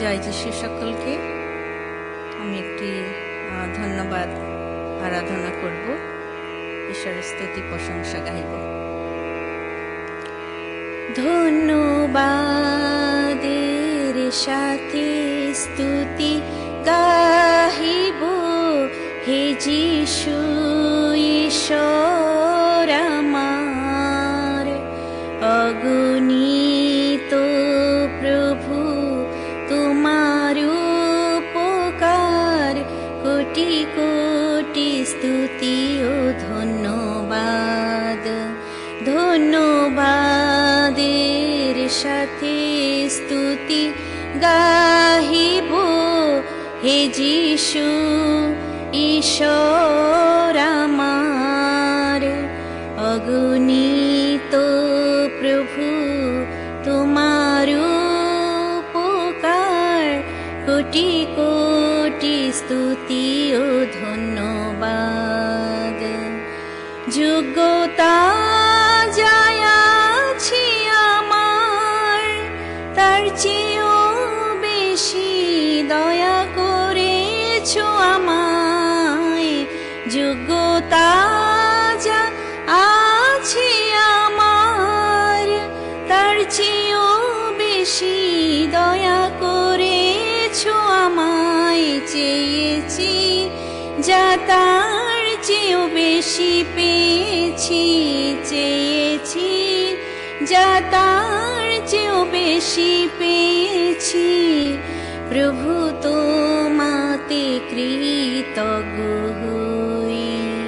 জয় যিশু সকলকে আমি একটি ধন্যবাদ আরাধনা করব। ঈশ্বরের স্তুতি, প্রশংসা গাইব ধন্যবাদের সাথে স্তুতি গাহিব। হে যিশু ও ধন্যবাদ, ধন্যবাদের সাথে স্তুতি গাহিব। হে যিশু, ঈশ্বর আমার, অগণিত প্রভু, তোমার উপকার। কোটি কোটি স্তুতি ও ধন্যবাদ। যোগ্যতা যায়াছি আমার, তার চেয়েও বেশি দয়া করেছ আমায়। যোগ্যতা চেয়েও বেশি দয়া করেছ আমায়। চেয়েছি যা তার চেয়েও বেশি পেয়েছি, চেয়েছি, যা তার চেয়েও বেশি পেয়েছি। প্রভু তোমাতে কৃতজ্ঞ হই।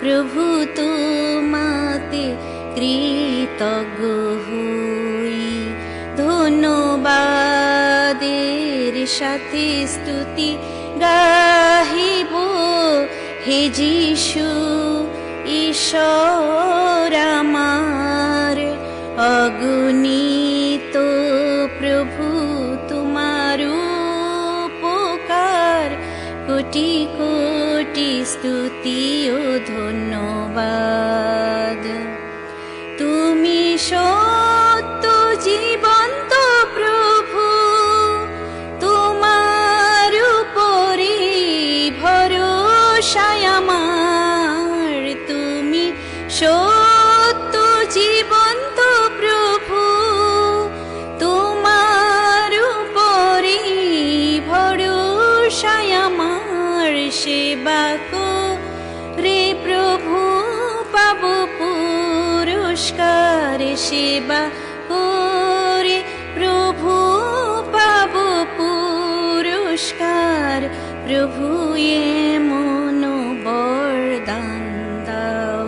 প্রভু তোমাতে কৃতজ্ঞ হই। ধন্যবাদের সাথে স্তুতি গাহিব। হে যিশু, ঈশ্বর আমার, অগণিত প্রভু, তোমার উপকার। কোটি কোটি স্তুতি ও ধন্যবাদ। তুমি সত্য জীবন্ত প্রভু, তোমার উপরে ভরসায় আমার সেবা রে প্রভু, পাব পুরস্কার সেবা করে প্রভু, পাব পুরস্কার, প্রভু এমন বরদান দাও।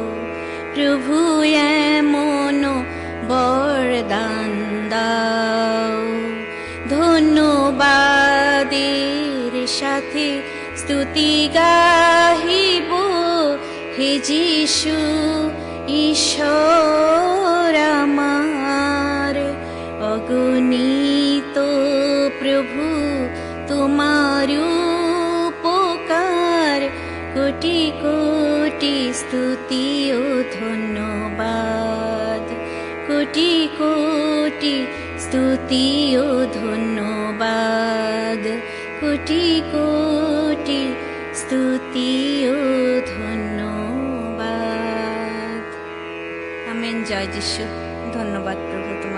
প্রভু এমন বরদান দাও। ধন্যবাদের সাথে স্তুতি গাহিব হে যিশু, ঈশ্বর আমার। অগণিত প্রভু, তোমার উপকার। কোটি কোটি স্তুতি ও ধন্যবাদ কোটি কোটি স্তুতি ও ধন্যবাদ। কোটি কোটি স্তুতি ও ধন্যবাদ। আমেন, জয় যিশু। ধন্যবাদ প্রভু